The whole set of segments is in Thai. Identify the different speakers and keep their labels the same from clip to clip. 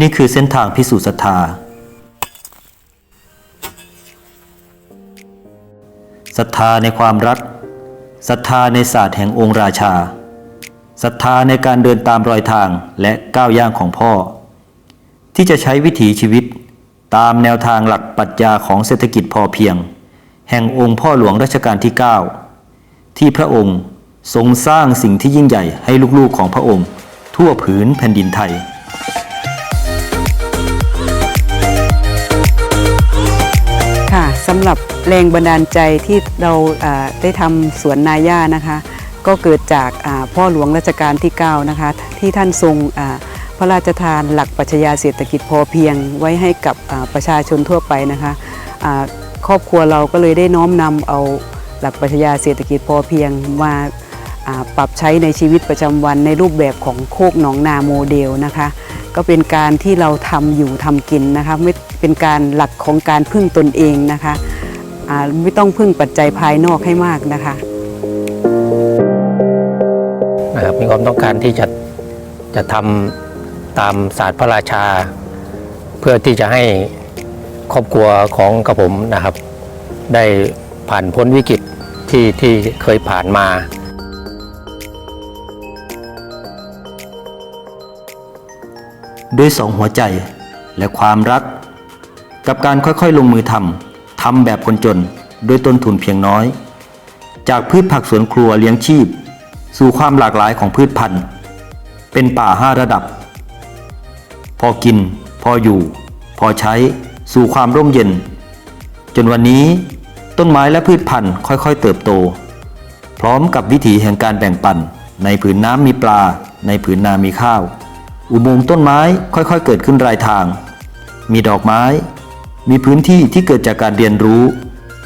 Speaker 1: นี่คือเส้นทางพิสูจน์ศรัทธาศรัทธาในความรักศรัทธาในศาสตร์แห่งองค์ราชาศรัทธาในการเดินตามรอยทางและก้าวย่างของพ่อ ที่จะใช้วิถีชีวิตตามแนวทางหลักปรัชญาของเศรษฐกิจพอเพียง แห่งองค์พ่อหลวงรัชกาลที่ 9 ที่พระองค์ทรงสร้างสิ่งที่ยิ่งใหญ่ให้ลูกๆของพระองค์ ทั่วผืนแผ่นดินไทย
Speaker 2: สำหรับแรงบันดาลใจที่เราได้ทำสวนนาย่านะคะ ก็เกิดจากพ่อหลวงรัชกาลที่9นะคะที่ท่านทรงพระราชทานหลักปัชญาเศรษฐกิจพอเพียงไว้ให้กับประชาชนทั่วไปนะคะครอบครัวเราก็เลยได้น้อมนำเอาหลักปัชญาเศรษฐกิจพอเพียงมา ปรับใช้ในชีวิตประจำวันในรูปแบบของโคกหนองนาโมเดลนะคะ ก็เป็นการที่เราทำอยู่ทำกินนะคะไม่เป็นการหลักของการพึ่งตนเองนะคะไม่ต้องพึ่งปัจจัยภายนอกให้มากนะคะ
Speaker 3: นะครับมีความต้องการที่จะจะทำตามศาสตร์พระราชา เพื่อที่จะให้ครอบครัวของกระผมนะครับ ได้ผ่านพ้นวิกฤตที่ที่เคยผ่านมา
Speaker 1: ด้วยสองหัวใจและความรัก กับการค่อยๆลงมือทำทำแบบคนจนด้วยต้นทุนเพียงน้อย จากพืชผักสวนครัวเลี้ยงชีพ สู่ความหลากหลายของพืชพันธุ์ เป็นป่าห้าระดับ พอกิน พออยู่ พอใช้ สู่ความร่มเย็น จนวันนี้ต้นไม้และพืชพันธุ์ค่อยๆ เติบโต พร้อมกับวิถีแห่งการแบ่งปัน ในผืนน้ำมีปลา ในผืนนามีข้าว อุโมงค์ต้นไม้ค่อยๆ เกิดขึ้นรายทาง มีดอกไม้ มีพื้นที่ที่เกิดจากการเรียนรู้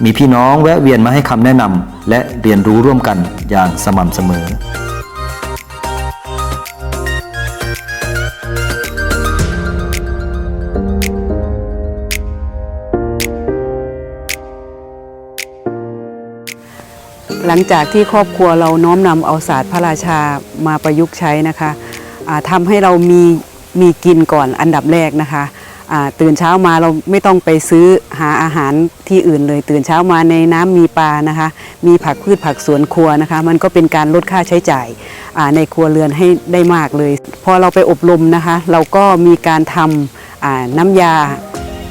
Speaker 1: มีพี่น้องแวะเวียนมาให้คำแนะนำและเรียนรู้ร่วมกันอย่างสม่ำเสมอ
Speaker 2: หลังจากที่ครอบครัวเราน้อมนำเอาศาสตร์พระราชามาประยุกต์ใช้นะคะ ทำให้เรามีมีกินก่อนอันดับแรกนะคะตื่นเช้ามาเราไม่ต้องไปซื้อหาอาหารที่อื่นเลย ตื่นเช้ามาในน้ำมีปลานะคะ มีผักพืชผักสวนครัวนะคะ มันก็เป็นการลดค่าใช้จ่ายในครัวเรือนให้ได้มากเลย พอเราไปอบรมนะคะ เราก็มีการทำอ่าน้ำยา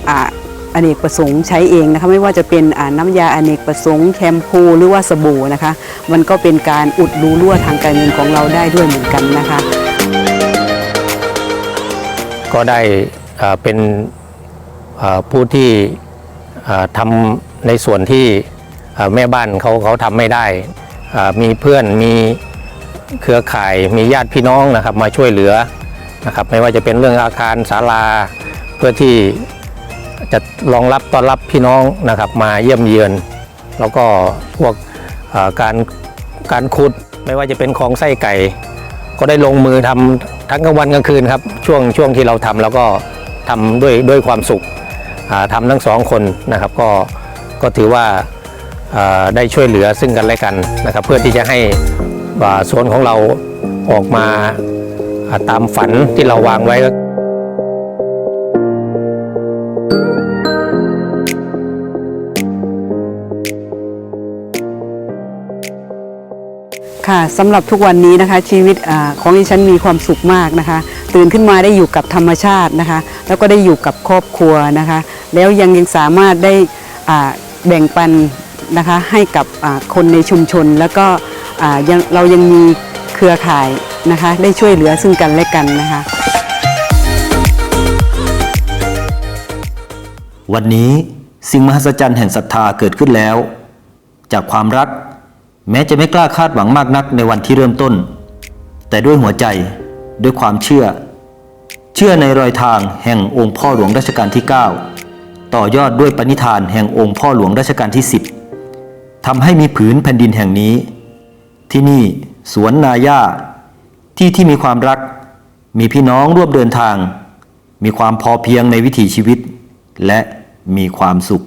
Speaker 2: อ่าอเนกประสงค์ใช้เองนะคะไม่ว่าจะเป็นน้ำยาอเนกประสงค์แชมพูหรือว่าสบู่นะคะ มันก็เป็นการอุดรูรั่วทางการเงินของเราได้ด้วยเหมือนกันนะคะ
Speaker 3: ก็ได้เป็นผู้ที่ทำในส่วนที่แม่บ้านเขาเขาทำไม่ได้ มีเพื่อนมีเครือข่ายมีญาติพี่น้องนะครับมาช่วยเหลือนะครับไม่ว่าจะเป็นเรื่องอาคารศาลา เพื่อที่จะรองรับต้อนรับพี่น้องนะครับมาเยี่ยมเยือน แล้วก็พวกการการขุดไม่ว่าจะเป็นของไส้ไก่ ก็ได้ลงมือทำ ทั้งกลางวันกลางคืนครับช่วงช่วงที่เราทำแล้วก็ทำด้วยด้วยความสุขทำทำทั้งสองคนนะครับก็ก็ถือว่าได้ช่วยเหลือซึ่งกันและกันนะครับ เพื่อที่จะให้สวนของเราออกมาอ่าตามฝันที่เราวางไว้
Speaker 2: ค่ะสำหรับทุกวันนี้นะคะชีวิตอของดิฉันมีความสุขมากนะคะ ตื่นขึ้นมาได้อยู่กับธรรมชาตินะคะ แล้วก็ได้อยู่กับครอบครัวนะคะ แล้วยังยังสามารถได้แบ่งปันนะคะให้กับคนในชุมชน แล้วก็เรายังมีเครือข่ายนะคะ ได้ช่วยเหลือซึ่งกันและกันนะคะ
Speaker 1: วันนี้สิ่งมหัศจรรย์แห่งศรัทธาเกิดขึ้นแล้ว จากความรัก แม้จะไม่กล้าคาดหวังมากนักในวันที่เริ่มต้น แต่ด้วยหัวใจด้วยความเชื่อ เชื่อในรอยทางแห่งองค์พ่อหลวงรัชกาลที่ 9 ต่อยอดด้วยปณิธานแห่งองค์พ่อหลวงรัชกาลที่ 10ทำให้มีผืนแผ่นดินแห่งนี้ ที่นี่สวนนาย่าที่ที่มีความรัก มีพี่น้องร่วมเดินทาง มีความพอเพียงในวิถีชีวิต และมีความสุข